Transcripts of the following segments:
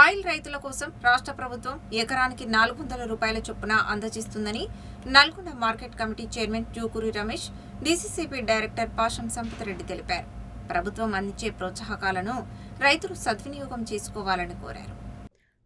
Oil రైతుల కోసం రాష్ట్ర ప్రభుత్వం ఎకరానికి నాలుగు వందల రూపాయల చొప్పున అందజేస్తుందని Nalgonda market committee chairman Jukuri Ramesh DCCB director Pasham సంపతరెడ్డి తెలిపారు. ప్రభుత్వం అందించే ప్రోత్సాహకాలను రైతులు సద్వినియోగం చేసుకోవాలని కోరారు.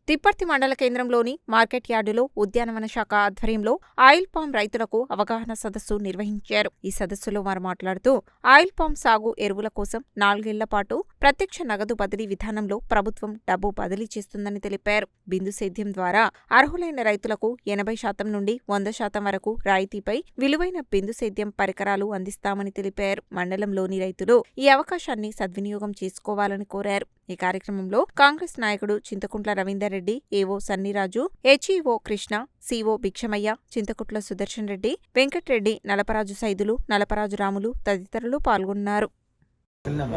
తిప్పర్తి మండల కేంద్రంలోని మార్కెట్ యార్డులో ఉద్యానవన శాఖ ఆధ్వర్యంలో ఆయిల్ పామ్ రైతులకు అవగాహన సదస్సు నిర్వహించారు. ఈ సదస్సులో వారు మాట్లాడుతూ ఆయిల్ పామ్ సాగు ఎరువుల కోసం నాలుగేళ్ళ పాటు ప్రత్యక్ష నగదు బదిలీ విధానంలో ప్రభుత్వం డబ్బు బదిలీ చేస్తుందని తెలిపారు. బిందు సేద్యం ద్వారా అర్హులైన రైతులకు ఎనభై శాతం నుండి వంద శాతం వరకు రాయితీపై విలువైన బిందు సేద్యం పరికరాలు అందిస్తామని తెలిపారు. మండలంలోని రైతులు ఈ అవకాశాన్ని సద్వినియోగం చేసుకోవాలని కోరారు. ఈ కార్యక్రమంలో కాంగ్రెస్ నాయకుడు Chinthakuntla Ravinder Reddy AO Sanniraju HEO Krishna CO Bhikshamaiah Chinthakutla Sudarshan Reddy Venkatreddy Nalaparaju Saidulu Nalaparaju Ramulu తదితరులు పాల్గొన్నారు.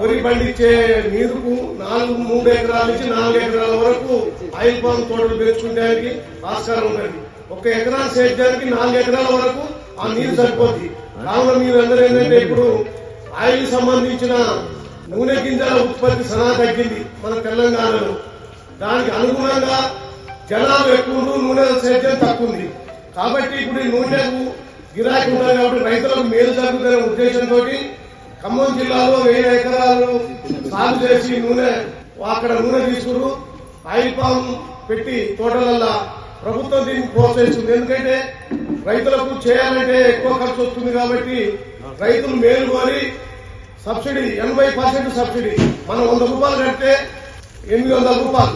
వరి పండించే నీరుకు నాలుగు మూడు ఎకరాల నుంచి నాలుగు ఎకరాల వరకు ఆయిల్ పామ్ తోటలు పెంచుకోవడానికి ఆస్కారం ఉన్నది ఒక ఎకరా సేద్యానికి నాలుగు ఎకరాల వరకు ఆ నీరు సరిపోద్ది. కావున మీరు అందరూ ఏంటంటే ఇప్పుడు ఆయిల్ సంబంధించిన నూనె గింజల ఉత్పత్తి సనా తగ్గింది మన తెలంగాణలో. దానికి అనుగుణంగా జనాలు ఎక్కువ నూనె సేద్యం తక్కువ ఉంది కాబట్టి ఇప్పుడు ఈ నూనెకు గిరాకీ ఉన్నది కాబట్టి రైతులకు మేలు జరుగుతున్న ఉద్దేశంతో ఖమ్మం జిల్లాలో వెయ్యి ఎకరాలు సాగు చేసి నూనె అక్కడ నూనె తీసుకురు. ఆయిల్ పామ్ పెట్టి తోటలల్లా ప్రభుత్వం దీన్ని ప్రోత్సహిస్తుంది. ఎందుకంటే రైతులకు చేయాలంటే ఎక్కువ ఖర్చు వస్తుంది కాబట్టి రైతులు మేలు కోరి సబ్సిడీ ఎనభై పర్సెంట్ సబ్సిడీ. మనం వంద రూపాయలు కడితే ఎనిమిది వందల రూపాయలు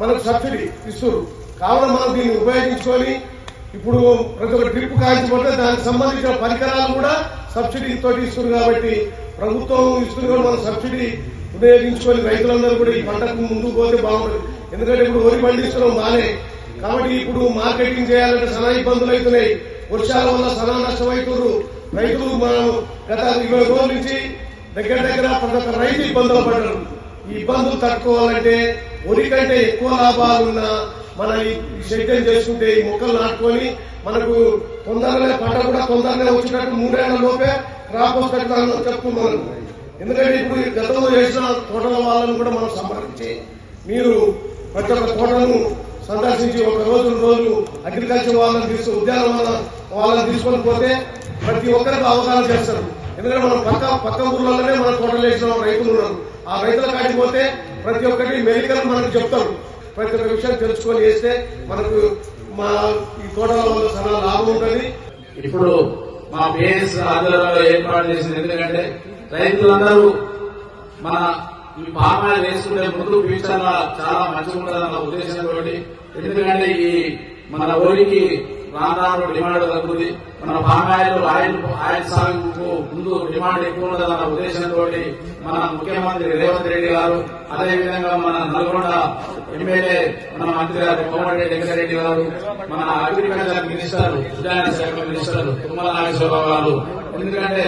మనకు సబ్సిడీ ఇస్తారు కావున మనం దీన్ని ఉపయోగించుకొని ఇప్పుడు ప్రతి ఒక్క ట్రిప్ కాల్చిపోతే దానికి సంబంధించిన పరికరాలు కూడా సబ్సిడీ తోటి ఇస్తున్నారు కాబట్టి ప్రభుత్వం ఇస్తుంది కూడా మనం సబ్సిడీ ఉపయోగించుకొని రైతులందరూ కూడా ఈ పంటకు ముందుకు పోతే బాగుంటుంది. ఎందుకంటే ఇప్పుడు వరి పండిస్తున్నాం బానే కాబట్టి ఇప్పుడు మార్కెటింగ్ చేయాలంటే సనా ఇబ్బందులు అవుతున్నాయి. వర్షాల వల్ల సనా నష్టమవుతున్నారు రైతులు మనం గత ఇరవై రోజుల నుంచి దగ్గర దగ్గర ప్రతి ఒక్క రైతు ఇబ్బందులు పడ్డారు. ఈ ఇబ్బందులు తట్టుకోవాలంటే వరి కంటే ఎక్కువ లాభాలున్న మన ఈ సేద్యం చేసుకుంటే ఈ మొక్కలు నాటుకొని మనకు తొందరగానే పంట కూడా తొందరగానే వచ్చినట్టు మూడేళ్ళ లోపే క్రాప్ వస్తాను చెప్తున్నాను ఎందుకంటే ఇప్పుడు గతంలో చేసిన తోటల వాళ్ళను కూడా మనం సంప్రదించి మీరు ప్రతి ఒక్క తోటను సందర్శించి ఒక రోజు రోజు అగ్రికల్చర్ వాళ్ళని తీసుకు ఉద్యానవన వాళ్ళని తీసుకొని పోతే ప్రతి ఒక్కరికి అవగాహన చేస్తారు. ఎందుకంటే మనం పక్క పక్క ఊర్లలోనే మనం తోటలు వేసిన రైతులు ఉన్నారు. ఆ రైతుల కాడికి పోతే ప్రతి ఒక్కటి మెడికల్ మనకు చెప్తారు. ప్రతి ఒక్క విషయం తెలుసుకొని వేస్తే మనకు మా ఈ తోటలో చాలా లాభం ఉంటుంది. ఇప్పుడు మా పేరెంట్స్ ఆధ్వర్యంలో ఏర్పాటు చేసింది ఎందుకంటే రైతులందరూ మన ఈ పామాయిల్ వేసుకునే ముందు ఫ్యూచర్ చాలా మంచిగా ఉంటుందన్న ఉద్దేశంతో ఎందుకంటే ఈ మన ఊరికి రాను డిమాండ్ తగ్గుతుంది మన పామాయిల్ ఆయిల్ ఆయిల్ సాగుకు ముందు డిమాండ్ ఎక్కువ ఉన్నదన్న ఉద్దేశంతో మన ముఖ్యమంత్రి రేవంత్ రెడ్డి గారు అదేవిధంగా మన నల్గొండ ఎమ్మెల్యే మన మంత్రి గారు కోమటిరెడ్డి వెంకరెడ్డి గారు మన అగ్రికల్చర్ మినిస్టర్ ఉద్యాన శాఖ మినిస్టర్ తుమ్మల నాగేశ్వరరావు గారు. ఎందుకంటే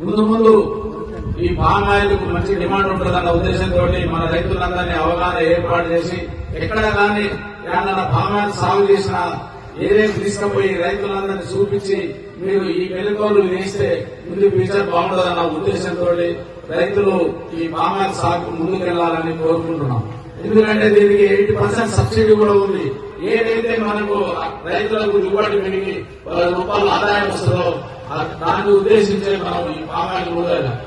ముందు ముందు ఈ పామ్ ఆయిల్కు మంచి డిమాండ్ ఉంటుందన్న ఉద్దేశంతో మన రైతులందరినీ అవగాహన ఏర్పాటు చేసి ఎక్కడ కానీ ఏమన్నా పామ్ ఆయిల్ సాగు చేసిన ఏదైనా తీసుకుపోయి రైతులందరినీ చూపించి మీరు ఈ మెలుకోలు వేస్తే ముందు ఫ్యూచర్ బాగుంటుందన్న ఉద్దేశంతో రైతులు ఈ పామ్ సాగు ముందుకెళ్ళాలని కోరుకుంటున్నాం. ఎందుకంటే దీనికి ఎయిటీ పర్సెంట్ సబ్సిడీ కూడా ఉంది. ఏదైతే మనకు రైతులకు దిగుబడి పెరిగి రూపాయల రూపాయలు ఆదాయం వస్తుందో దాన్ని ఉద్దేశించే మనం ఈ పామాయిల్ కూడా